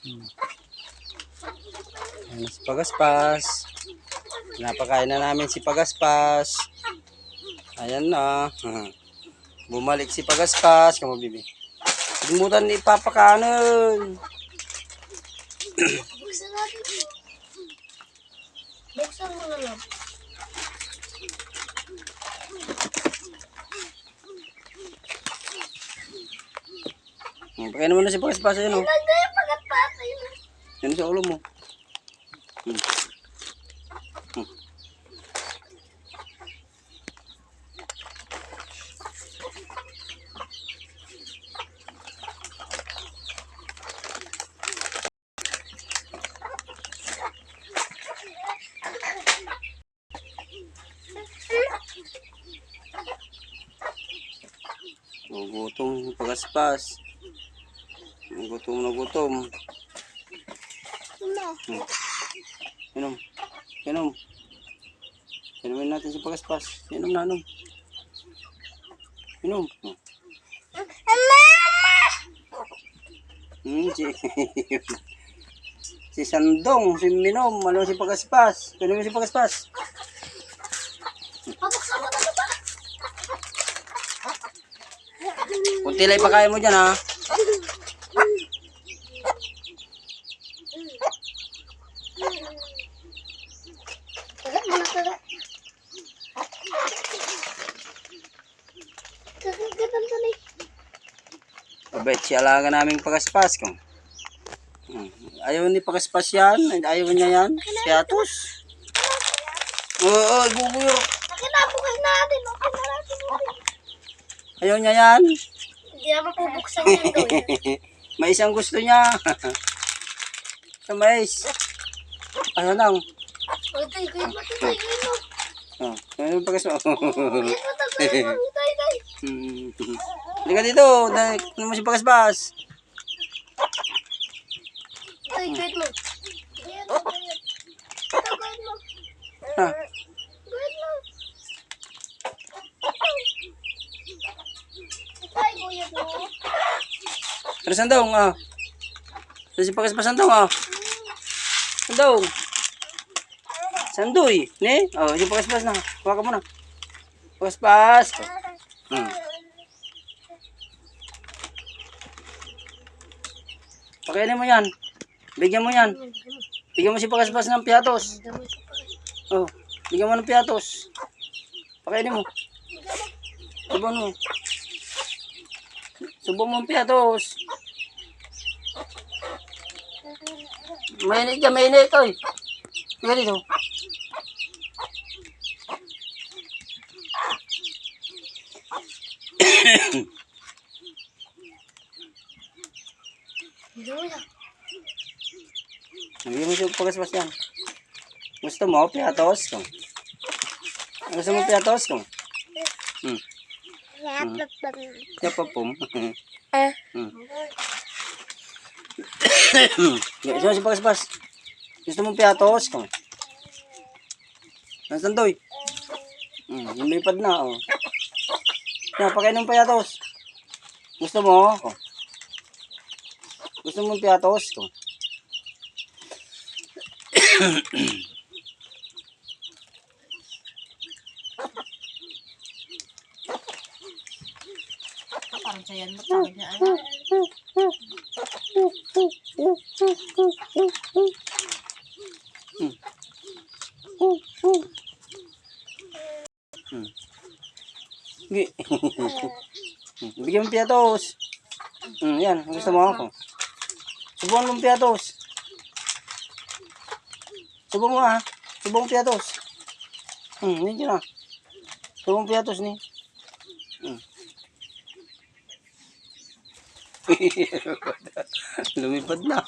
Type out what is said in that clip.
Ayan si Pagaspas. Napakain na namin si Pagaspas. Ayan na. Bumalik si Pagaspas. Kamu bibi. Kalimutan ni ipapakanon. Buksan natin. Buksan mo na lang. Pakain naman na si Pagaspas. Ayan o. Na. Yan sa ulo mo. Hmm. Oh, gutom, pagaspas. Gutom na gutom. Ano? Inom. Inom. Inumin natin si Pagaspas. Inom na, inom. Inom. Oh. Hmm, si... si Sandong, si Minom, ano si Pagaspas. Inumin si Pagaspas. Kunti lang ipakain mo dyan, ha? Mabait si alaga naming Pagaspas. Kung. Hmm. Ayaw ni Pagaspas yan. Ayaw niya yan. Si Atos. Oo, oh, guguyo. Kinabukay natin. Ayaw niya yan. Hindi naman pubuksan yan gawin. May isang gusto niya. Sa mais. Ano lang. Oy, tay, kayo ba tay, tay, kayo? Oh, ano pa kasi? Kayo ba tay, kayo? Tay, tay. Hmm. Halika dito. Ano mo si Pagaspas. Tay, kayo mo. Kayo mo, kayo. Ito, kayo mo. Ha? Kayo mo. Tay, kuya mo. Pero sandong, ah. Sa si Pagaspas sandong, ah. Sandong. Sandoy. Ne? Oh, si Pagaspas na. Kuha ka muna. Pagaspas. Hmm. Pakainin mo yan. Bigyan mo yan. Bigyan mo si Pagaspas ng piatos. Oh, bigyan mo ng piatos. Pakainin mo. Subuan mo. Subuan mo ang piatos. Mainit ka, mainit. Oy. Tingnan dito. Hindi mo siya pagaspas yan. Gusto mo, piatos ko. Gusto mo piatos ko? Hmm. Kaya pa pum. Ah. Hmm. Gusto mo si pagaspas? Gusto mo piatos ko? Nasaan doy? Hmm, lumipad na, oh. Yan, pakain ng piatos. Gusto mo? Oh. Gusto mo piatos ko? Parang sayan mo tawag niya ano. Gi. Bigyan mo piatos. Hmm, yan. Gusto mo ako. Subukan mo ang piatos. Subukan mo ha. Subukan mo piatos. Hmm, hindi na. Subukan mo piatos ni. Hmm. Lumipad na.